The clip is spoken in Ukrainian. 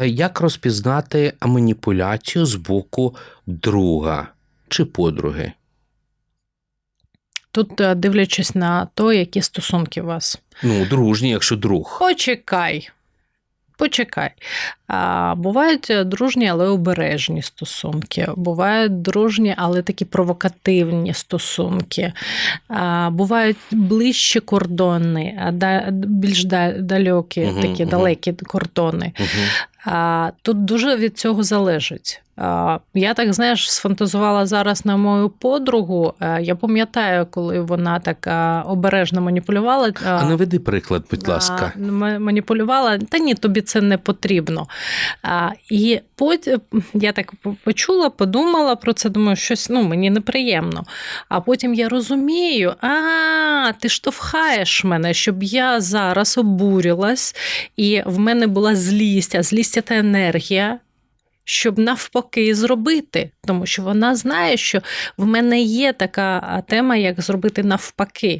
Як розпізнати маніпуляцію з боку друга чи подруги? Тут, е, дивлячись на то, які стосунки у вас. Ну, дружні, якщо друг. Почекай. Почекай. А, бувають е, дружні, але обережні стосунки. Бувають дружні, але такі провокативні стосунки. А, бувають ближчі кордони, а да, більш далекі, Мгм, такі мгм. далекі кордони. Угу. А, тут дуже від цього залежить. Я так знаєш, сфантазувала зараз на мою подругу. Я пам'ятаю, коли вона так обережно маніпулювала. А наведи приклад, будь ласка. маніпулювала. Та ні, тобі це не потрібно. І потім я так почула, подумала про це, думаю, щось ну, мені неприємно. А потім я розумію, а ти штовхаєш мене, щоб я зараз обурилась, і в мене була злість, а злість це енергія. Щоб навпаки зробити, тому що вона знає, що в мене є така тема, як зробити навпаки.